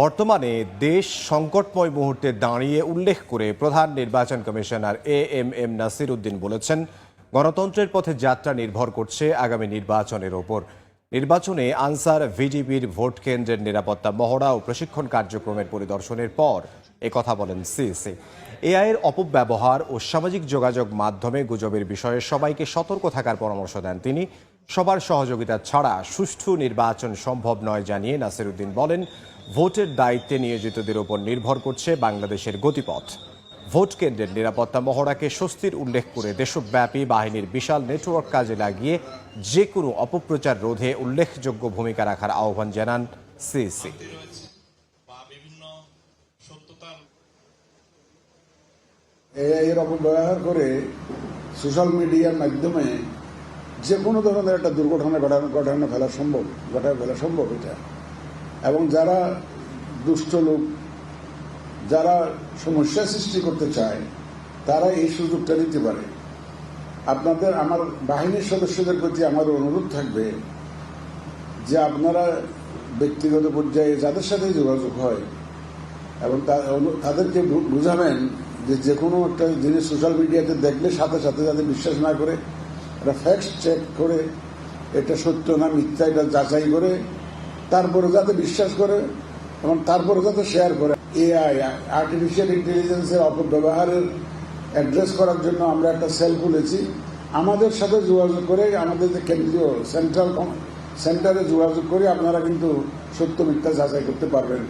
বর্তমানে দেশ সংকটময় মুহূর্তে দাঁড়িয়ে উল্লেখ করে প্রধান নির্বাচন commissioner A M M Nasir Uddin বলেছেন, গণতন্ত্রের পথে যাত্রা নির্ভর করছে আগামী নির্বাচনের ওপর। নির্বাচনে আনসার ভিডিপির ভোট কেন্দ্রের নিরাপত্তা মহড়া ও প্রশিক্ষণ কার্যক্রমের পরিদর্শনের পর একথা বলেন সিএসি এআই এর অপব্যবহার ও সামাজিক যোগাযোগ মাধ্যমে গুজবের বিষয়ে সবাইকে সতর্ক থাকার পরামর্শ দেন তিনি। সবার সহযোগিতা ছাড়া সুষ্ঠু নির্বাচন সম্ভব নয় জানিয়ে নাসিরুদ্দিন বলেন, ভোটের দায়িত্বে নিয়োজিতদের উপর নির্ভর করছে বাংলাদেশের গতিপথ। ভোট কেন্দ্রের নিরাপত্তা মহড়াকে স্বস্তির উল্লেখ করে দেশব্যাপী বাহিনীর বিশাল নেটওয়ার্ক কাজে লাগিয়ে যে কোনো অপপ্রচার রোধে উল্লেখযোগ্য ভূমিকা রাখার আহ্বান জানান সিসি বা বিভিন্ন সত্যতার এআই এর অপব্যবহার করে সোশ্যাল মিডিয়ার মাধ্যমে যে কোনো ধরনের একটা দুর্ঘটনা ঘটানো ঘটানো ফেলা সম্ভব ঘটায় ফেলা সম্ভব এটা। এবং যারা দুষ্ট লোক, যারা সমস্যা সৃষ্টি করতে চায়, তারা এই সুযোগটা নিতে পারে। আপনাদের, আমার বাহিনীর সদস্যদের প্রতি আমার অনুরোধ থাকবে যে আপনারা ব্যক্তিগত পর্যায়ে যাদের সাথে যোগাযোগ হয় এবং তাদেরকে বুঝাবেন যে যে কোনো একটা জিনিস সোশ্যাল মিডিয়াতে দেখলে সাথে সাথে যাতে বিশ্বাস না করে এটা ফ্যাক্ট চেক করে এটা সত্য না মিথ্যা এটা যাচাই করে, তারপরে যাতে বিশ্বাস করে এবং তারপরে যাতে শেয়ার করে। এআই আর্টিফিশিয়াল ইন্টেলিজেন্সের অপব্যবহারের অ্যাড্রেস করার জন্য আমরা একটা সেল খুলেছি। আমাদের সাথে যোগাযোগ করে আমাদের যে কেন্দ্রীয় সেন্ট্রাল সেন্টারে যোগাযোগ করে আপনারা কিন্তু সত্য মিথ্যা যাচাই করতে পারবেন।